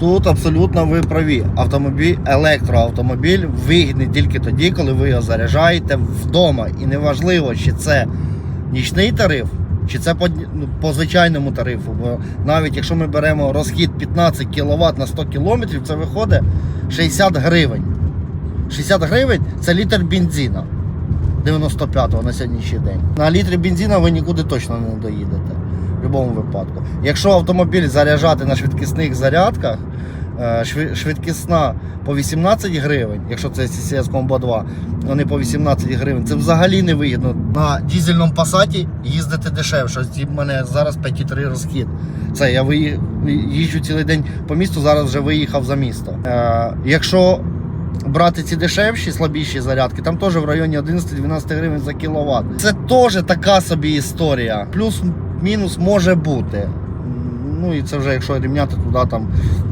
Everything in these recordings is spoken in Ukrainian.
Тут абсолютно ви праві. Автомобіль, електроавтомобіль вигідний тільки тоді, коли ви його заряджаєте вдома. І неважливо, чи це нічний тариф, чи це по, ну, по звичайному тарифу. Бо навіть якщо ми беремо розхід 15 кВт на 100 км, це виходить 60 гривень. 60 гривень це літр бензина 95-го на сьогоднішній день. На літрі бензина ви нікуди точно не доїдете в будь-якому випадку. Якщо автомобіль заряджати на швидкісних зарядках, швидкісна по 18 гривень, якщо це CCS Combo 2, вони по 18 гривень, це взагалі не вигідно. На дізельному пасаті їздити дешевше. У мене зараз 5,3 розхід. Це я їжджу цілий день по місту, зараз вже виїхав за місто. Е, якщо брати ці дешевші, слабіші зарядки, там теж в районі 11-12 гривень за кіловат. Це теж така собі історія. Плюс-мінус може бути. Ну і це вже якщо рівняти туди там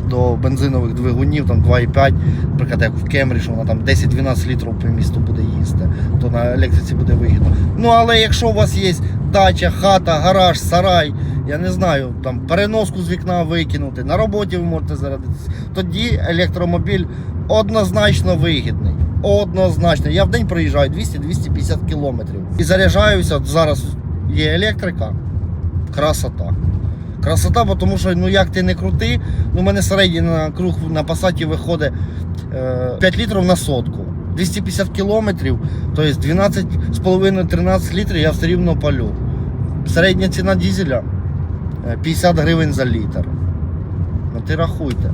до бензинових двигунів, там 2,5, наприклад, як в Кемрі, що вона там 10-12 літрів по місту буде їсти, то на електриці буде вигідно. Ну але якщо у вас є дача, хата, гараж, сарай, я не знаю, там переноску з вікна викинути, на роботі ви можете зарядитися, тоді електромобіль однозначно вигідний. Однозначно. Я в день проїжджаю 200-250 кілометрів. І заряджаюся. Зараз є електрика. Красота. Красота, тому що ну як ти не крути, ну у мене середній на круг на пасаті виходить е, 5 літрів на сотку. 250 кілометрів, тобто 12,5-13 літрів я все рівно палю. Середня ціна дізеля е, 50 гривень за літр. Ну ти рахуйте.